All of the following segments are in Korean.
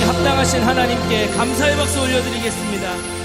합당하신 하나님께 감사의 박수 올려드리겠습니다.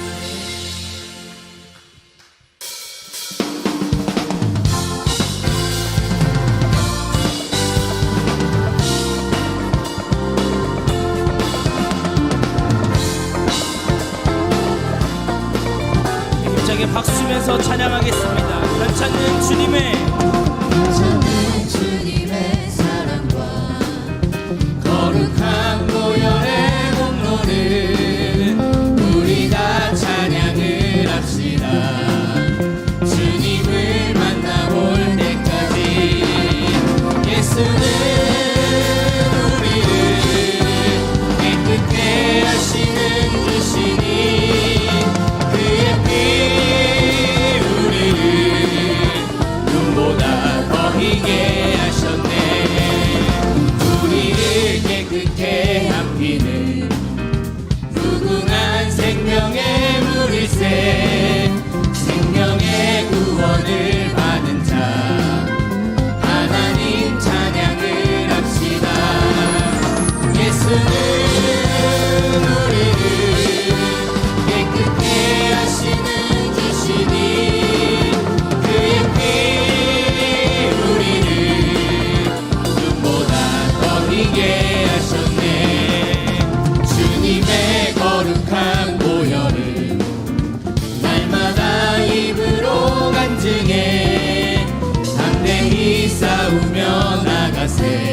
prazer.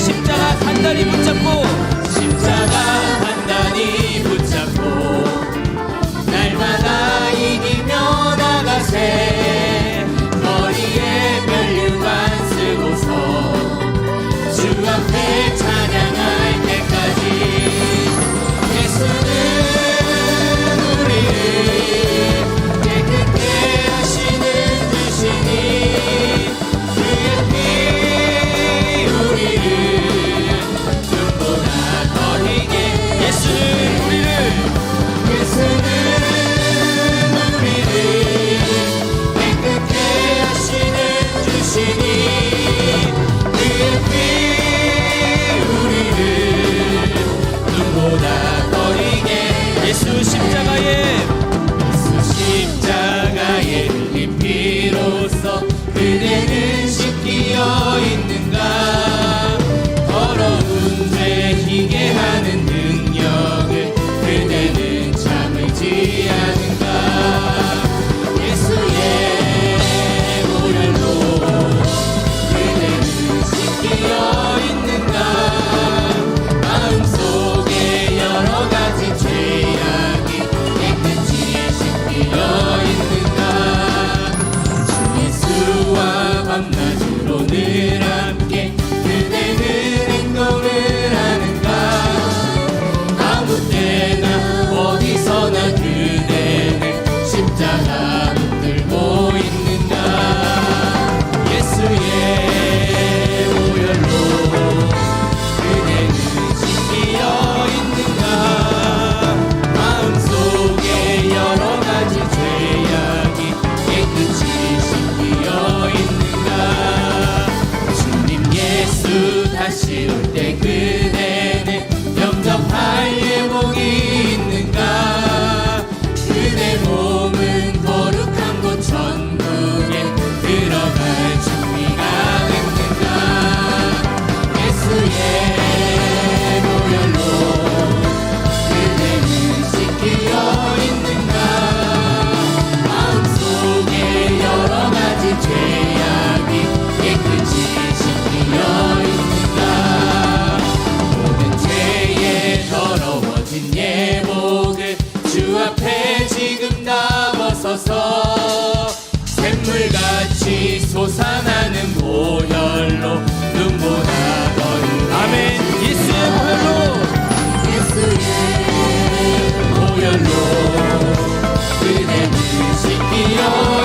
십자가 간단히 붙잡고 십자가 in. 주옵소서 샘물같이 솟아나는 보혈로 눈보라던 아멘. 예수의 보혈로. 예수의 보혈로 그대를 지키여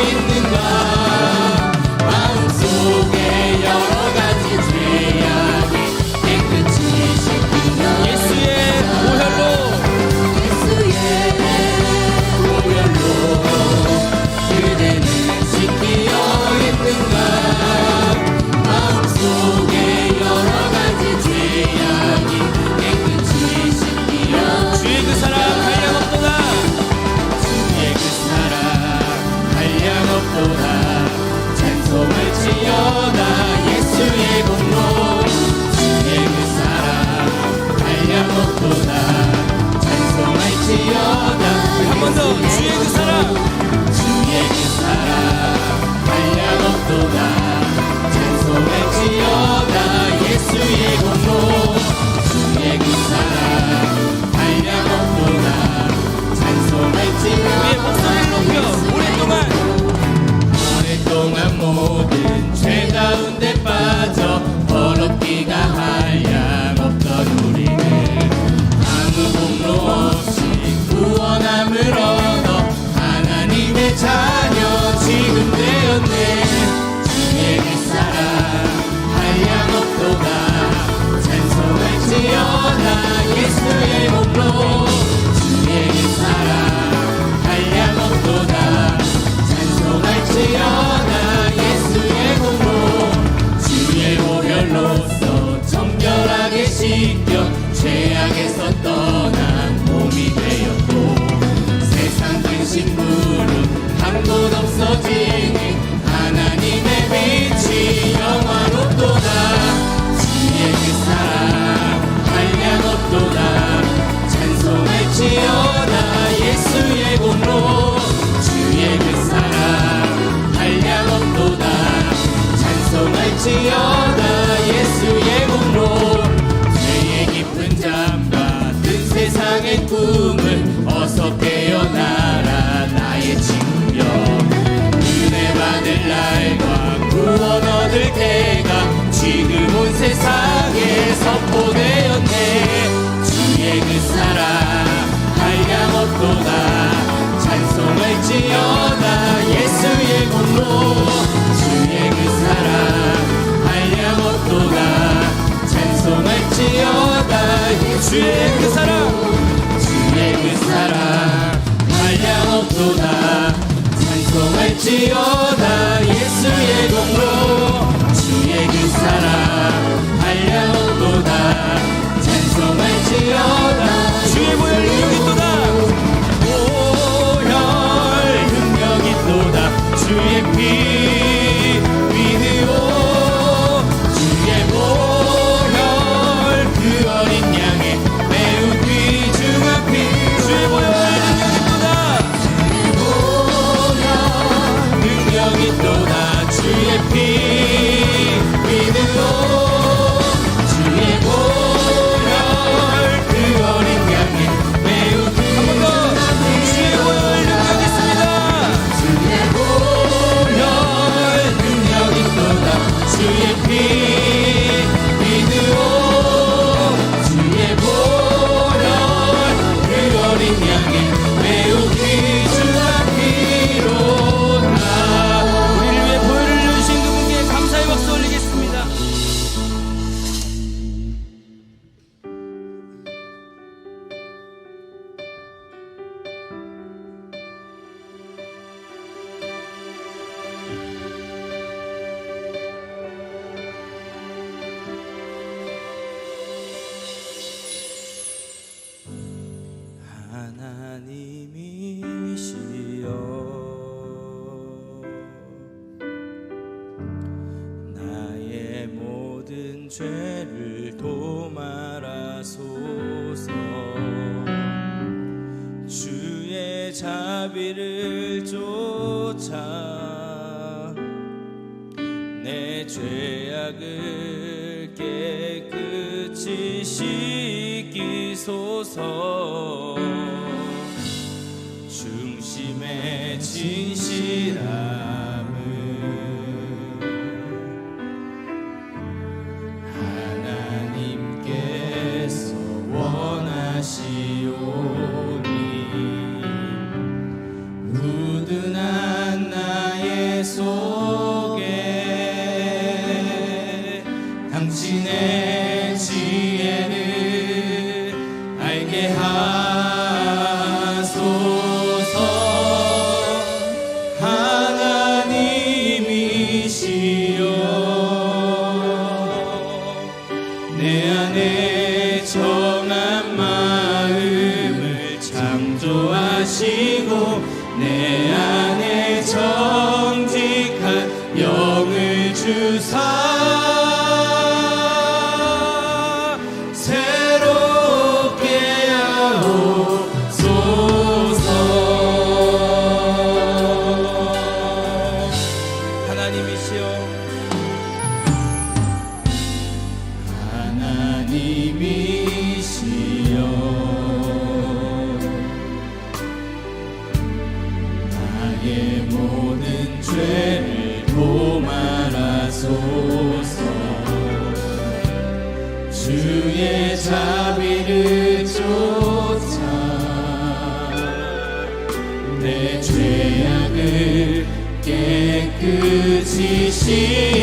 주의 그 사랑. 주의 그 사랑. 말량없도다. 찬송할지어다. 예수의 공로. 주의 그 사랑. 말량없도다. 죄를 도말하소서. 주의 자비를 쫓아 내 죄악을 깨끗이 씻기소서. 중심에 진실한 gehabt. 깨끗